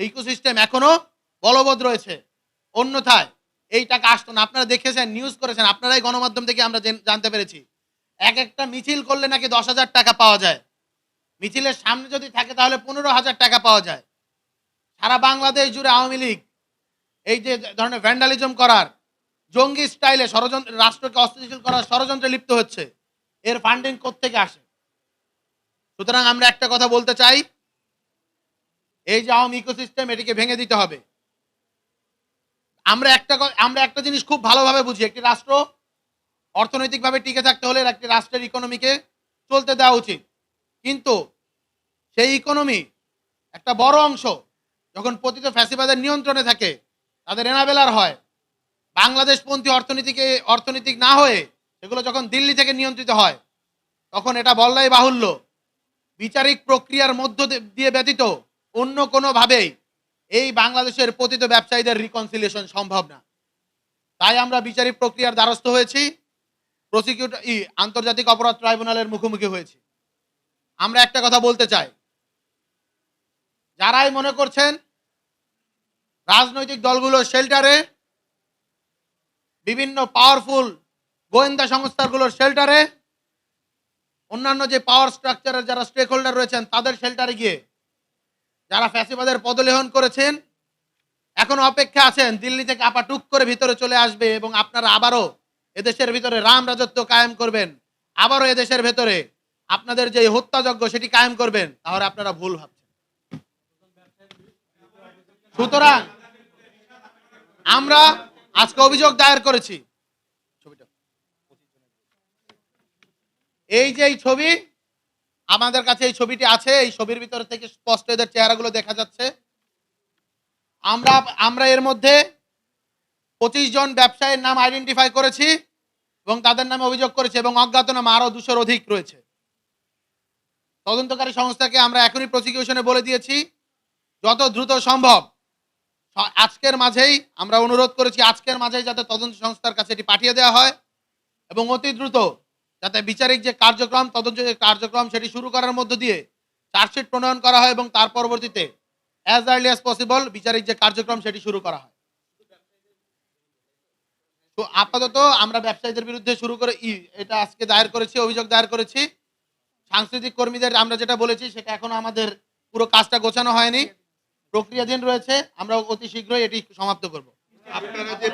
Ecosystem এখনও বলবৎ রয়েছে। অন্যথায় এই টাকা আসতো না। আপনারা দেখেছেন নিউজ করেছেন, আপনারাই গণমাধ্যম থেকে আমরা জানতে পেরেছি। এক একটা মিছিল করলে নাকি দশ হাজার টাকা পাওয়া যায়। মিছিলের সামনে যদি থাকে তাহলে পনেরো হাজার টাকা পাওয়া যায়। সারা বাংলাদেশ জুড়ে আওয়ামী লীগ, এই যে ধরনের ভ্যান্ডালিজম করার, জঙ্গি স্টাইলে ষড়যন্ত্র, রাষ্ট্রকে অস্থিতিশীল করার ষড়যন্ত্রে লিপ্ত হচ্ছে। এর ফান্ডিং থেকে আসে? সুতরাং আমরা একটা কথা বলতে চাই এই যে আওয়ামী ইকোসিস্টেম এটিকে ভেঙে দিতে হবে। আমরা একটা আমরা একটা জিনিস খুব ভালোভাবে বুঝি, একটি রাষ্ট্র অর্থনৈতিকভাবে টিকে থাকতে হলে একটি রাষ্ট্রের ইকোনমিকে চলতে দেওয়া উচিত। কিন্তু সেই ইকোনমি একটা বড় অংশ যখন পতিত ফ্যাসিবাদের নিয়ন্ত্রণে থাকে, তাদের এনাবেলার হয়। বাংলাদেশপন্থী অর্থনীতিকে, অর্থনৈতিক না হয়ে সেগুলো যখন দিল্লি থেকে নিয়ন্ত্রিত হয়, তখন এটা বললাই বাহুল্য। বিচারিক প্রক্রিয়ার মধ্য দিয়ে ব্যতীত অন্য কোনোভাবেই এই বাংলাদেশের পতিত ব্যবসায়ীদের রিকনসিলিয়েশন সম্ভব না। তাই আমরা বিচারিক প্রক্রিয়ার দ্বারস্থ হয়েছি প্রসিকিউটর ই, আন্তর্জাতিক অপরাধ ট্রাইব্যুনালের মুখোমুখি হয়েছি। আমরা একটা কথা বলতে চাই। যারাই মনে করছেন রাজনৈতিক দলগুলো শেল্টারে বিভিন্ন পাওয়ারফুল গোয়েন্দা সংস্থাগুলোর শেল্টারে অন্যান্য যে পাওয়ার স্ট্রাকচারের যারা স্টেক হোল্ডার রয়েছেন, তাদের শেল্টারে গিয়ে যারা ফ্যাসিবাদের পদলেহন করেছেন, এখন অপেক্ষা আছেন, দিল্লি থেকে আপা টুক করে ভিতরে চলে আসবে এবং আপনারা আবারও এদেশের ভিতরে রাম রাজত্ব কায়েম করবেন। আবারও এদেশের ভেতরে আপনাদের যে হত্যাযজ্ঞ সেটি কায়েম করবেন, তাহলে আপনারা ভুল ভাবছেন। সুতরাং আমরা আজকে অভিযোগ দায়ের করেছি। ছবিটা এই যে এই ছবি আমাদের কাছে এই ছবিটি আছে, এই ছবির ভিতর থেকে স্পষ্ট এদের চেহারাগুলো দেখা যাচ্ছে। আমরা আমরা এর মধ্যে পঁচিশ জন ব্যবসায়ীর নাম আইডেন্টিফাই করেছি এবং তাদের নামে অভিযোগ করেছি এবং অজ্ঞাতনামা আরও দুশোর অধিক রয়েছে। তদন্তকারী সংস্থাকে আমরা এখনই প্রসিকিউশনে বলে দিয়েছি, যত দ্রুত সম্ভব। আজকের মাঝেই আমরা অনুরোধ করেছি, আজকের মাঝেই যাতে তদন্ত সংস্থার কাছে এটি পাঠিয়ে দেওয়া হয় এবং অতি দ্রুত যাতে বিচারিক যে কার্যক্রম, তদন্ত কার্যক্রম সেটি শুরু করার মধ্য দিয়ে চার্জশিট প্রণয়ন করা হয় এবং তার পরবর্তীতে অ্যাজ আর্লি অ্যাজ পসিবল বিচারিক যে কার্যক্রম সেটি শুরু করা হয়। তো আপাতত আমরা ব্যবসায়ীদের বিরুদ্ধে শুরু করে এটা আজকে দায়ের করেছি, অভিযোগ দায়ের করেছি। সাংস্কৃতিক কর্মীদের আমরা যেটা বলেছি, সেটা এখনও আমাদের পুরো কাজটা গোছানো হয়নি। প্রক্রিয়াধীন রয়েছে আমরা অতি শীঘ্রই এটি সমাপ্ত করব। আপনারা যে